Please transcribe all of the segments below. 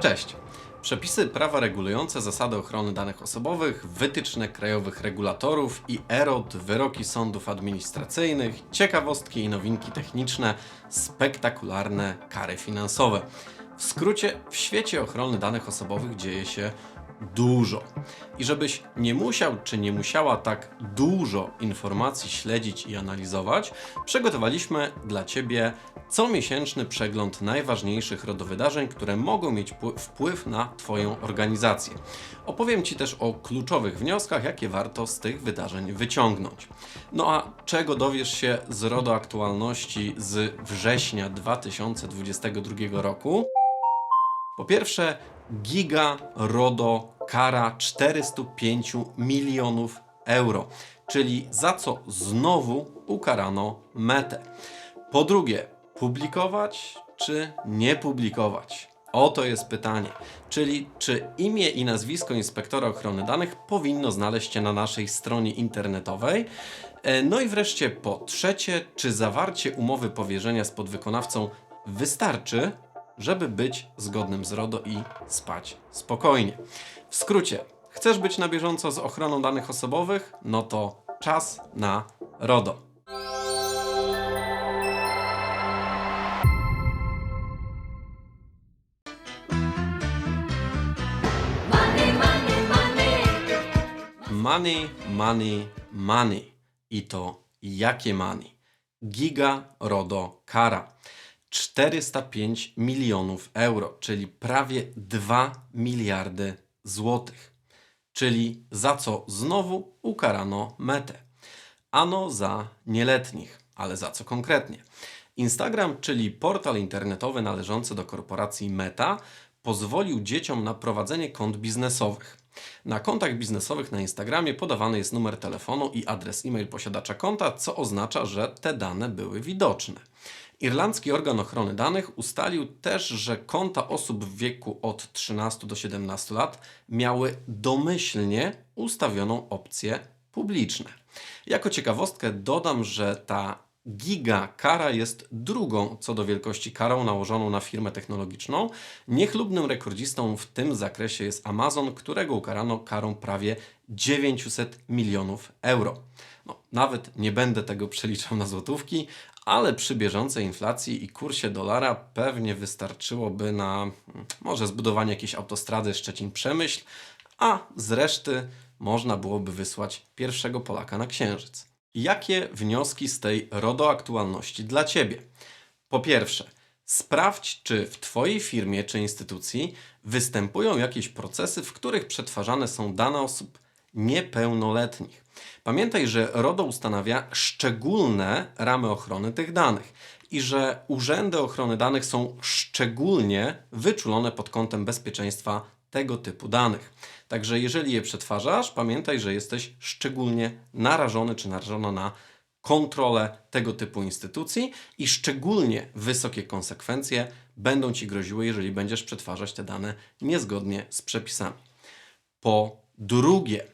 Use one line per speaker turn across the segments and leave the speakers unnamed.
Cześć. Przepisy prawa regulujące zasady ochrony danych osobowych, wytyczne krajowych regulatorów i EROD, wyroki sądów administracyjnych, ciekawostki i nowinki techniczne, spektakularne kary finansowe. W skrócie, w świecie ochrony danych osobowych dzieje się dużo. I żebyś nie musiał czy nie musiała tak dużo informacji śledzić i analizować, przygotowaliśmy dla Ciebie comiesięczny przegląd najważniejszych RODO-wydarzeń, które mogą mieć wpływ na Twoją organizację. Opowiem Ci też o kluczowych wnioskach, jakie warto z tych wydarzeń wyciągnąć. No a czego dowiesz się z RODO aktualności z września 2022 roku? Po pierwsze, giga RODO kara 405 milionów euro, czyli za co znowu ukarano metę. Po drugie, publikować czy nie publikować? Oto jest pytanie, czyli czy imię i nazwisko inspektora ochrony danych powinno znaleźć się na naszej stronie internetowej? E, No i wreszcie po trzecie, czy zawarcie umowy powierzenia z podwykonawcą wystarczy, żeby być zgodnym z RODO i spać spokojnie. W skrócie, chcesz być na bieżąco z ochroną danych osobowych? No to czas na RODO. Money, money, money. I to jakie money? Giga RODO kara. 405 milionów euro, czyli prawie 2 miliardy złotych. Czyli za co znowu ukarano metę. Ano za nieletnich, ale za co konkretnie? Instagram, czyli portal internetowy należący do korporacji Meta, pozwolił dzieciom na prowadzenie kont biznesowych. Na kontach biznesowych na Instagramie podawany jest numer telefonu i adres e-mail posiadacza konta, co oznacza, że te dane były widoczne. Irlandzki organ ochrony danych ustalił też, że konta osób w wieku od 13 do 17 lat miały domyślnie ustawioną opcję publiczne. Jako ciekawostkę dodam, że ta giga kara jest drugą co do wielkości karą nałożoną na firmę technologiczną. Niechlubnym rekordzistą w tym zakresie jest Amazon, którego ukarano karą prawie 900 milionów euro. No, nawet nie będę tego przeliczał na złotówki, ale przy bieżącej inflacji i kursie dolara pewnie wystarczyłoby na mm, może zbudowanie jakiejś autostrady Szczecin-Przemyśl, a z reszty można byłoby wysłać pierwszego Polaka na Księżyc. Jakie wnioski z tej RODO aktualności dla Ciebie? Po pierwsze, sprawdź, czy w Twojej firmie czy instytucji występują jakieś procesy, w których przetwarzane są dane osób niepełnoletnich. Pamiętaj, że RODO ustanawia szczególne ramy ochrony tych danych i że urzędy ochrony danych są szczególnie wyczulone pod kątem bezpieczeństwa tego typu danych. Także jeżeli je przetwarzasz, pamiętaj, że jesteś szczególnie narażony czy narażona na kontrolę tego typu instytucji i szczególnie wysokie konsekwencje będą ci groziły, jeżeli będziesz przetwarzać te dane niezgodnie z przepisami. Po drugie,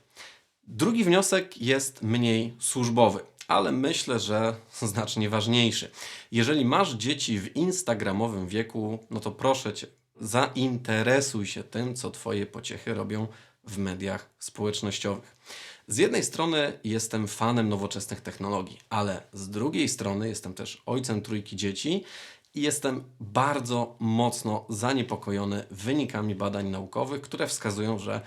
drugi wniosek jest mniej służbowy, ale myślę, że znacznie ważniejszy. Jeżeli masz dzieci w instagramowym wieku, no to proszę cię, zainteresuj się tym, co twoje pociechy robią w mediach społecznościowych. Z jednej strony jestem fanem nowoczesnych technologii, ale z drugiej strony jestem też ojcem trójki dzieci i jestem bardzo mocno zaniepokojony wynikami badań naukowych, które wskazują, że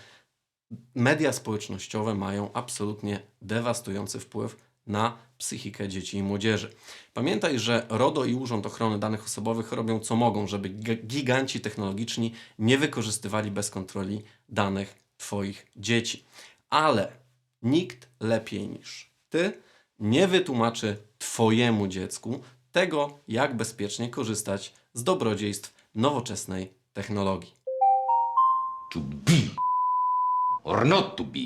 media społecznościowe mają absolutnie dewastujący wpływ na psychikę dzieci i młodzieży. Pamiętaj, że RODO i Urząd Ochrony Danych Osobowych robią co mogą, żeby gi- giganci technologiczni nie wykorzystywali bez kontroli danych Twoich dzieci. Ale nikt lepiej niż Ty nie wytłumaczy Twojemu dziecku tego, jak bezpiecznie korzystać z dobrodziejstw nowoczesnej technologii.
To be or not to be.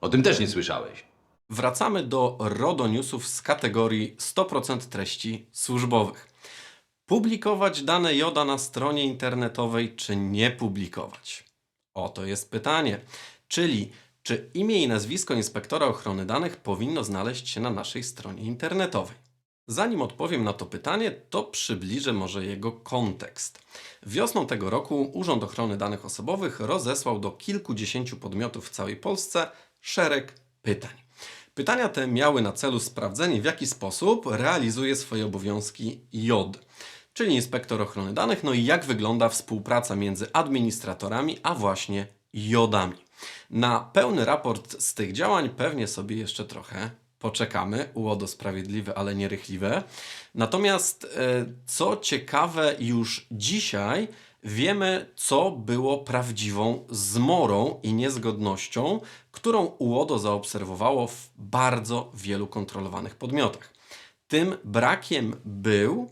O tym też nie słyszałeś.
Wracamy do RODO Newsów z kategorii 100% treści służbowych. Publikować dane JODA na stronie internetowej, czy nie publikować? Oto jest pytanie. Czyli, czy imię i nazwisko inspektora ochrony danych powinno znaleźć się na naszej stronie internetowej? Zanim odpowiem na to pytanie, to przybliżę może jego kontekst. Wiosną tego roku Urząd Ochrony Danych Osobowych rozesłał do kilkudziesięciu podmiotów w całej Polsce szereg pytań. Pytania te miały na celu sprawdzenie, w jaki sposób realizuje swoje obowiązki JOD, czyli inspektor ochrony danych, no i jak wygląda współpraca między administratorami, a właśnie JODami. Na pełny raport z tych działań pewnie sobie jeszcze trochę poczekamy. UODO sprawiedliwe, ale nierychliwe. Natomiast e, co ciekawe, już dzisiaj wiemy, co było prawdziwą zmorą i niezgodnością, którą UODO zaobserwowało w bardzo wielu kontrolowanych podmiotach. Tym brakiem był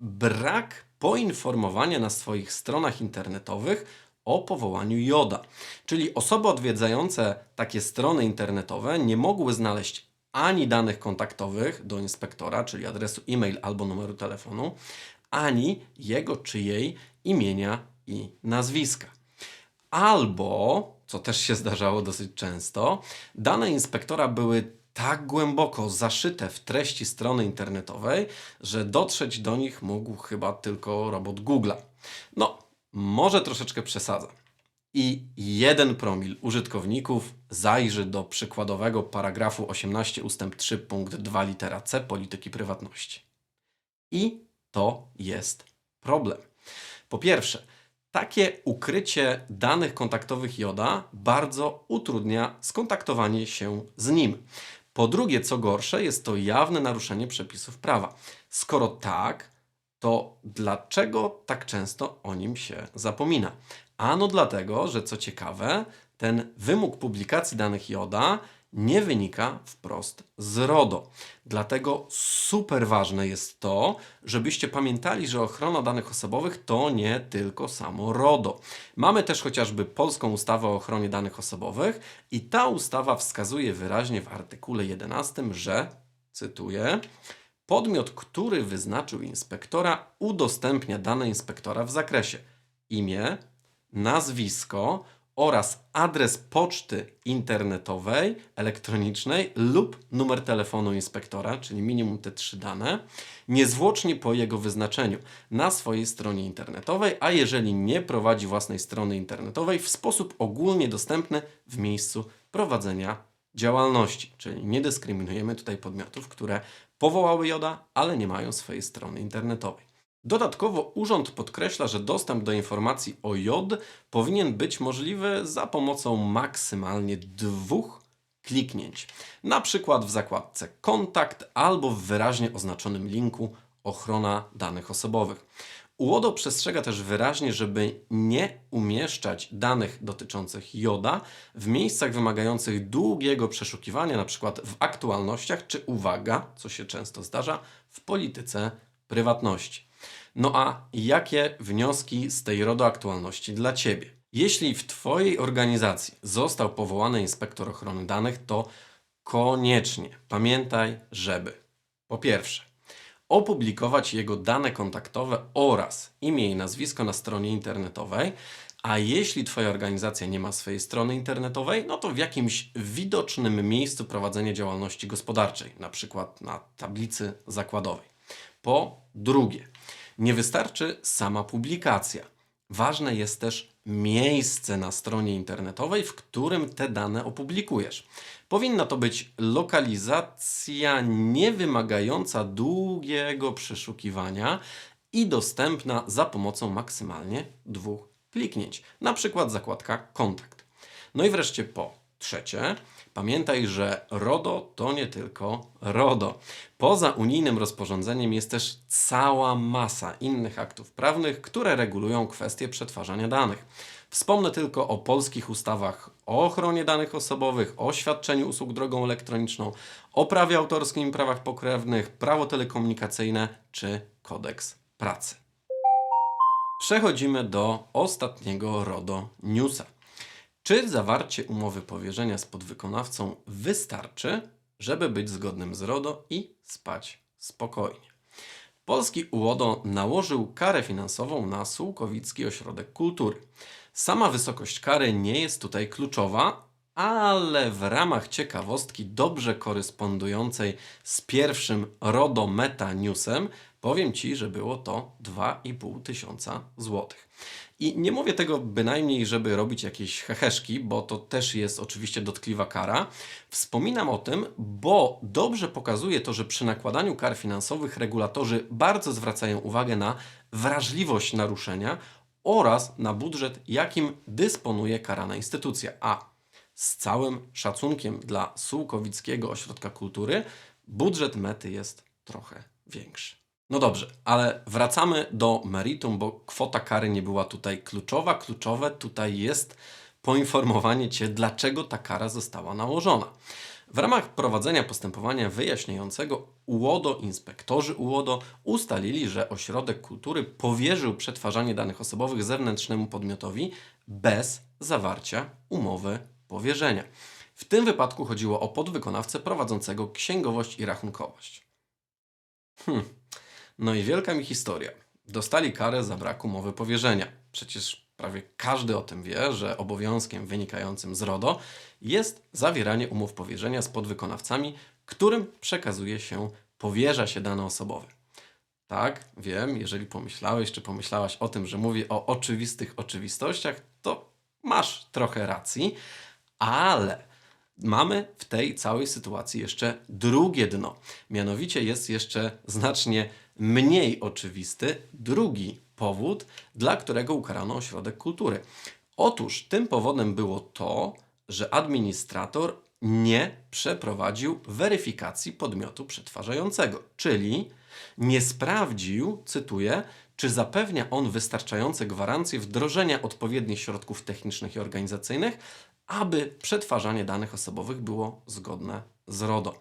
brak poinformowania na swoich stronach internetowych o powołaniu JODA. Czyli osoby odwiedzające takie strony internetowe nie mogły znaleźć ani danych kontaktowych do inspektora, czyli adresu e-mail albo numeru telefonu, ani jego czy jej imienia i nazwiska. Albo, co też się zdarzało dosyć często, dane inspektora były tak głęboko zaszyte w treści strony internetowej, że dotrzeć do nich mógł chyba tylko robot Google'a. No, może troszeczkę przesadzam. I jeden promil użytkowników zajrzy do przykładowego paragrafu 18 ustęp 3 punkt 2 litera C polityki prywatności. I to jest problem. Po pierwsze, takie ukrycie danych kontaktowych JODA bardzo utrudnia skontaktowanie się z nim. Po drugie, co gorsze, jest to jawne naruszenie przepisów prawa. Skoro tak, to dlaczego tak często o nim się zapomina? Ano dlatego, że co ciekawe, ten wymóg publikacji danych JODA nie wynika wprost z RODO. Dlatego super ważne jest to, żebyście pamiętali, że ochrona danych osobowych to nie tylko samo RODO. Mamy też chociażby polską ustawę o ochronie danych osobowych i ta ustawa wskazuje wyraźnie w artykule 11, że, cytuję, podmiot, który wyznaczył inspektora, udostępnia dane inspektora w zakresie imię, nazwisko oraz adres poczty internetowej, elektronicznej lub numer telefonu inspektora, czyli minimum te trzy dane, niezwłocznie po jego wyznaczeniu na swojej stronie internetowej, a jeżeli nie prowadzi własnej strony internetowej, w sposób ogólnie dostępny w miejscu prowadzenia działalności. Czyli nie dyskryminujemy tutaj podmiotów, które powołały JODA, ale nie mają swojej strony internetowej. Dodatkowo urząd podkreśla, że dostęp do informacji o JOD powinien być możliwy za pomocą maksymalnie dwóch kliknięć. Na przykład w zakładce Kontakt albo w wyraźnie oznaczonym linku Ochrona danych osobowych. UODO przestrzega też wyraźnie, żeby nie umieszczać danych dotyczących JODA w miejscach wymagających długiego przeszukiwania, np. w aktualnościach, czy uwaga, co się często zdarza, w polityce prywatności. No a jakie wnioski z tej RODO aktualności dla Ciebie? Jeśli w Twojej organizacji został powołany inspektor ochrony danych, to koniecznie pamiętaj, żeby po pierwsze opublikować jego dane kontaktowe oraz imię i nazwisko na stronie internetowej, a jeśli Twoja organizacja nie ma swojej strony internetowej, no to w jakimś widocznym miejscu prowadzenia działalności gospodarczej, na przykład na tablicy zakładowej. Po drugie, nie wystarczy sama publikacja. Ważne jest też miejsce na stronie internetowej, w którym te dane opublikujesz. Powinna to być lokalizacja niewymagająca długiego przeszukiwania i dostępna za pomocą maksymalnie dwóch kliknięć, na przykład zakładka Kontakt. No i wreszcie po trzecie, pamiętaj, że RODO to nie tylko RODO. Poza unijnym rozporządzeniem jest też cała masa innych aktów prawnych, które regulują kwestie przetwarzania danych. Wspomnę tylko o polskich ustawach o ochronie danych osobowych, o świadczeniu usług drogą elektroniczną, o prawie autorskim i prawach pokrewnych, prawo telekomunikacyjne czy kodeks pracy. Przechodzimy do ostatniego RODO Newsa. Czy zawarcie umowy powierzenia z podwykonawcą wystarczy, żeby być zgodnym z RODO i spać spokojnie? Polski UODO nałożył karę finansową na Sułkowicki Ośrodek Kultury. Sama wysokość kary nie jest tutaj kluczowa, ale w ramach ciekawostki dobrze korespondującej z pierwszym RODO Meta Newsem powiem Ci, że było to 2,5 tysiąca złotych. I nie mówię tego bynajmniej, żeby robić jakieś heheszki, bo to też jest oczywiście dotkliwa kara. Wspominam o tym, bo dobrze pokazuje to, że przy nakładaniu kar finansowych regulatorzy bardzo zwracają uwagę na wrażliwość naruszenia oraz na budżet, jakim dysponuje karana instytucja. A z całym szacunkiem dla Sułkowickiego Ośrodka Kultury, budżet mety jest trochę większy. No dobrze, ale wracamy do meritum, bo kwota kary nie była tutaj kluczowa. Kluczowe tutaj jest poinformowanie Cię, dlaczego ta kara została nałożona. W ramach prowadzenia postępowania wyjaśniającego UODO, inspektorzy UODO ustalili, że Ośrodek Kultury powierzył przetwarzanie danych osobowych zewnętrznemu podmiotowi bez zawarcia umowy powierzenia. W tym wypadku chodziło o podwykonawcę prowadzącego księgowość i rachunkowość. Hmm. No i wielka mi historia. Dostali karę za brak umowy powierzenia. Przecież prawie każdy o tym wie, że obowiązkiem wynikającym z RODO jest zawieranie umów powierzenia z podwykonawcami, którym przekazuje się, powierza się dane osobowe. Tak, wiem, jeżeli pomyślałeś czy pomyślałaś o tym, że mówię o oczywistych oczywistościach, to masz trochę racji, ale mamy w tej całej sytuacji jeszcze drugie dno. Mianowicie jest jeszcze znacznie mniej oczywisty drugi powód, dla którego ukarano ośrodek kultury. Otóż tym powodem było to, że administrator nie przeprowadził weryfikacji podmiotu przetwarzającego, czyli nie sprawdził, cytuję, czy zapewnia on wystarczające gwarancje wdrożenia odpowiednich środków technicznych i organizacyjnych, aby przetwarzanie danych osobowych było zgodne z RODO.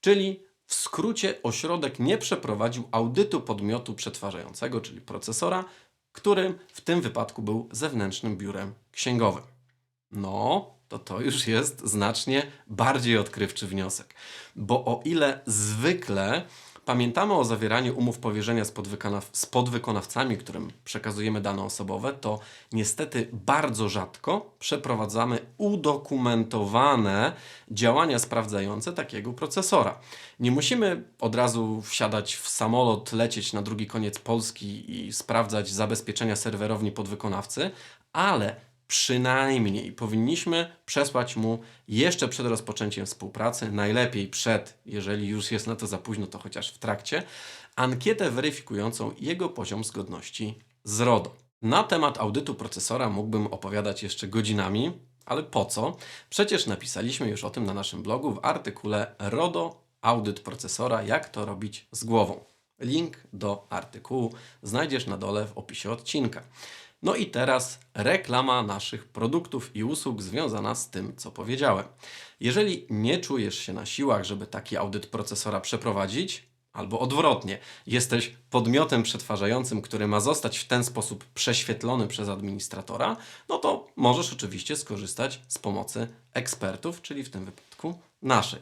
Czyli w skrócie ośrodek nie przeprowadził audytu podmiotu przetwarzającego, czyli procesora, którym w tym wypadku był zewnętrznym biurem księgowym. No, to to już jest znacznie bardziej odkrywczy wniosek. Bo o ile zwykle pamiętamy o zawieraniu umów powierzenia z, podwykonaw- z podwykonawcami, którym przekazujemy dane osobowe, to niestety bardzo rzadko przeprowadzamy udokumentowane działania sprawdzające takiego procesora. Nie musimy od razu wsiadać w samolot, lecieć na drugi koniec Polski i sprawdzać zabezpieczenia serwerowni podwykonawcy, ale przynajmniej powinniśmy przesłać mu jeszcze przed rozpoczęciem współpracy, najlepiej przed, jeżeli już jest na to za późno, to chociaż w trakcie, ankietę weryfikującą jego poziom zgodności z RODO. Na temat audytu procesora mógłbym opowiadać jeszcze godzinami, ale po co? Przecież napisaliśmy już o tym na naszym blogu w artykule RODO Audyt procesora, jak to robić z głową. Link do artykułu znajdziesz na dole w opisie odcinka. No i teraz reklama naszych produktów i usług związana z tym, co powiedziałem. Jeżeli nie czujesz się na siłach, żeby taki audyt procesora przeprowadzić, albo odwrotnie, jesteś podmiotem przetwarzającym, który ma zostać w ten sposób prześwietlony przez administratora, no to możesz oczywiście skorzystać z pomocy ekspertów, czyli w tym wypadku naszej.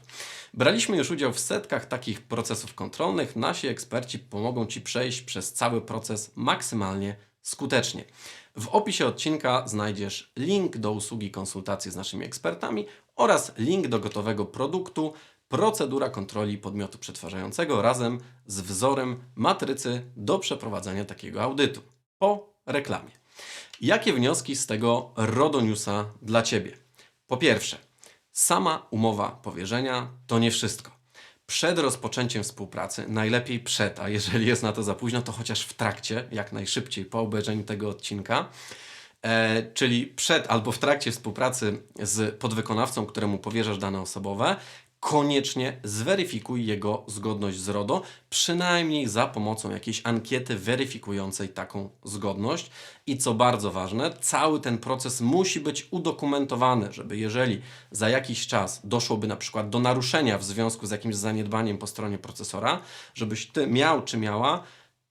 Braliśmy już udział w setkach takich procesów kontrolnych. Nasi eksperci pomogą Ci przejść przez cały proces maksymalnie skutecznie. W opisie odcinka znajdziesz link do usługi konsultacji z naszymi ekspertami oraz link do gotowego produktu procedura kontroli podmiotu przetwarzającego razem z wzorem matrycy do przeprowadzenia takiego audytu. Po reklamie. Jakie wnioski z tego RODO Newsa dla Ciebie? Po pierwsze, sama umowa powierzenia to nie wszystko. Przed rozpoczęciem współpracy, najlepiej przed, a jeżeli jest na to za późno, to chociaż w trakcie, jak najszybciej po obejrzeniu tego odcinka, e, czyli przed albo w trakcie współpracy z podwykonawcą, któremu powierzasz dane osobowe, koniecznie zweryfikuj jego zgodność z RODO, przynajmniej za pomocą jakiejś ankiety weryfikującej taką zgodność. I co bardzo ważne, cały ten proces musi być udokumentowany, żeby jeżeli za jakiś czas doszłoby na przykład do naruszenia w związku z jakimś zaniedbaniem po stronie procesora, żebyś ty miał czy miała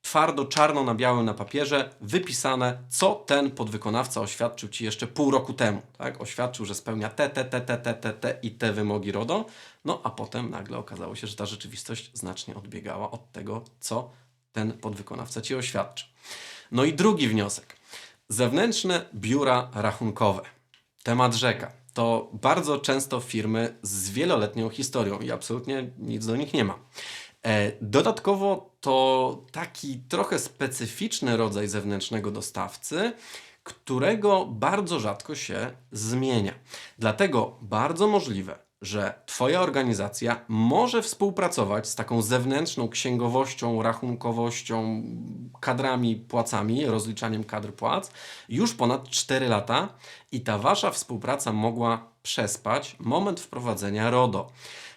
twardo, czarno na białym na papierze wypisane, co ten podwykonawca oświadczył Ci jeszcze pół roku temu. Tak? Oświadczył, że spełnia te, te, te, te, te, te, i te wymogi RODO, no a potem nagle okazało się, że ta rzeczywistość znacznie odbiegała od tego, co ten podwykonawca Ci oświadczył. No i drugi wniosek. Zewnętrzne biura rachunkowe. Temat rzeka. to bardzo często firmy z wieloletnią historią i absolutnie nic do nich nie ma. E, Dodatkowo to taki trochę specyficzny rodzaj zewnętrznego dostawcy, którego bardzo rzadko się zmienia. Dlatego bardzo możliwe, że Twoja organizacja może współpracować z taką zewnętrzną księgowością, rachunkowością, kadrami, płacami, rozliczaniem kadr płac już ponad 4 lata i ta Wasza współpraca mogła przespać moment wprowadzenia RODO.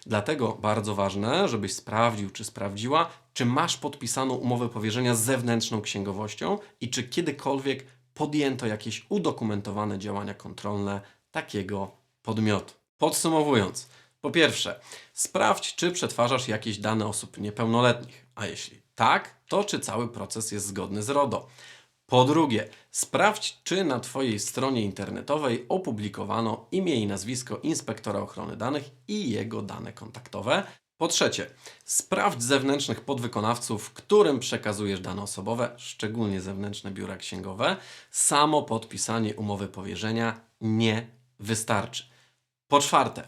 Dlatego bardzo ważne, żebyś sprawdził, czy sprawdziła, czy masz podpisaną umowę powierzenia z zewnętrzną księgowością i czy kiedykolwiek podjęto jakieś udokumentowane działania kontrolne takiego podmiotu. Podsumowując, po pierwsze, sprawdź, czy przetwarzasz jakieś dane osób niepełnoletnich, a jeśli tak, to czy cały proces jest zgodny z RODO. Po drugie, sprawdź, czy na Twojej stronie internetowej opublikowano imię i nazwisko inspektora ochrony danych i jego dane kontaktowe. Po trzecie, sprawdź zewnętrznych podwykonawców, którym przekazujesz dane osobowe, szczególnie zewnętrzne biura księgowe. Samo podpisanie umowy powierzenia nie wystarczy. Po czwarte,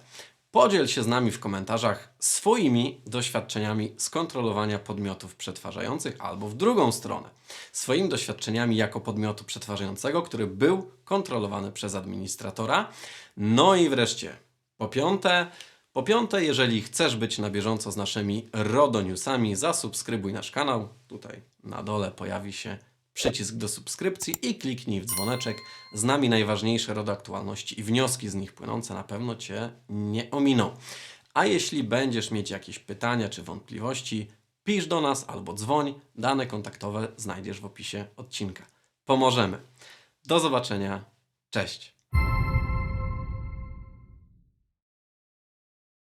podziel się z nami w komentarzach swoimi doświadczeniami z kontrolowania podmiotów przetwarzających albo w drugą stronę, swoimi doświadczeniami jako podmiotu przetwarzającego, który był kontrolowany przez administratora. No i wreszcie, po piąte, po piąte, jeżeli chcesz być na bieżąco z naszymi RODO Newsami, zasubskrybuj nasz kanał. Tutaj na dole pojawi się przycisk do subskrypcji i kliknij w dzwoneczek. Z nami najważniejsze RODO aktualności i wnioski z nich płynące na pewno Cię nie ominą. A jeśli będziesz mieć jakieś pytania czy wątpliwości, pisz do nas albo dzwoń. Dane kontaktowe znajdziesz w opisie odcinka. Pomożemy. Do zobaczenia. Cześć.